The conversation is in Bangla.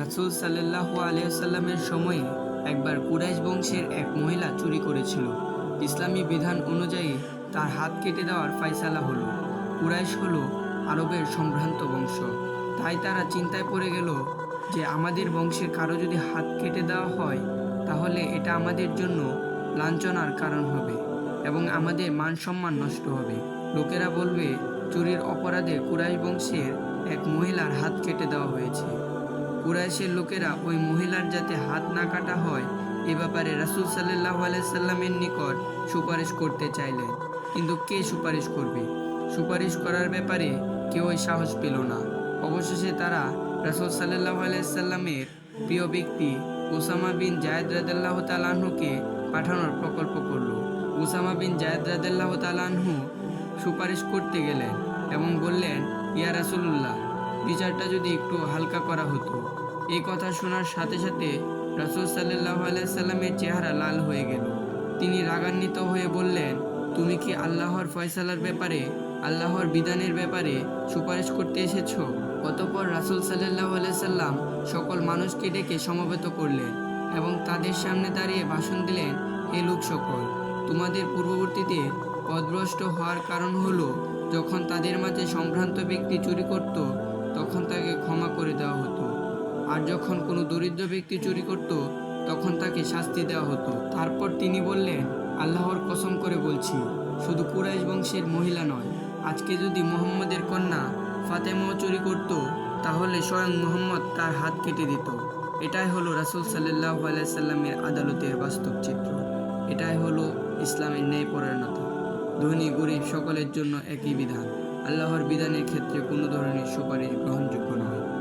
রাসুল সাল্লাহ আলিয়াল্লামের সময়ে একবার কুরাইশ বংশের এক মহিলা চুরি করেছিল। ইসলামী বিধান অনুযায়ী তার হাত কেটে দেওয়ার ফাইসালা হলো। কুরাইশ হলো আরবের সম্ভ্রান্ত বংশ। তাই তারা চিন্তায় পড়ে গেল যে আমাদের বংশের কারও যদি হাত কেটে দেওয়া হয়, তাহলে এটা আমাদের জন্য লাঞ্ছনার কারণ হবে এবং আমাদের মান সম্মান নষ্ট হবে। লোকেরা বলবে, চুরির অপরাধে কুরাইশ বংশের এক মহিলার হাত কেটে দেওয়া হয়েছে। কুরাইশের লোকেরা ওই মহিলার যাতে হাত না কাটা হয়, এ ব্যাপারে রাসুল সাল্লাহ আলাইসাল্লামের নিকট সুপারিশ করতে চাইলেন কিন্তু কে সুপারিশ করবে? সুপারিশ করার ব্যাপারে কেউই সাহস পেল না। অবশেষে তারা রাসুল সাল্লাহ আলাইসাল্লামের প্রিয় ব্যক্তি ওসামা বিন জায়দ রাদাল্লাহ তালাহুকে পাঠানোর প্রকল্প করল। ওসামা বিন জায়দ রাদাল্লাহ তালাহু সুপারিশ করতে গেলেন এবং বললেন, ইয়া রাসুল্লাহ বিচারটা যদি একটু হালকা করা হতো। এই কথা শোনার সাথে সাথে রাসুল সাল্লাহ আলাইসাল্লামের চেহারা লাল হয়ে গেল। তিনি রাগান্বিত হয়ে বললেন, তুমি কি আল্লাহর ফয়সালার ব্যাপারে, আল্লাহর বিধানের ব্যাপারে সুপারিশ করতে এসেছ? অতপর রাসুল সাল্লাহ আলাইসাল্লাম সকল মানুষকে ডেকে সমবেত করলেন এবং তাদের সামনে দাঁড়িয়ে ভাষণ দিলেন, হে লোক সকল, তোমাদের পূর্ববর্তীতে পদভ্রষ্ট হওয়ার কারণ হলো যখন তাদের মাঝে সম্ভ্রান্ত ব্যক্তি চুরি করত তখন তাকে ক্ষমা করে দেওয়া হতো। আর যখন কোনো দরিদ্র ব্যক্তি চুরি করত, তখন তাকে শাস্তি দেওয়া হতো। তারপর তিনি বললেন, আল্লাহর কসম করে বলছি, শুধু কুরাইশ বংশের মহিলা নয়, আজকে যদি মোহাম্মদের কন্যা ফাতেমাও চুরি করত, তাহলে স্বয়ং মোহাম্মদ তার হাত কেটে দিত। এটাই হলো রাসুল সাল্লাহ আলাইসাল্লামের আদালতের বাস্তব চিত্র। এটাই হলো ইসলামের ন্যায় পরায়ণতা ধনী গরিব সকলের জন্য একই বিধান। আল্লাহর বিধানের ক্ষেত্রে কোনো ধরনের সুপারিশ গ্রহণযোগ্য নয়।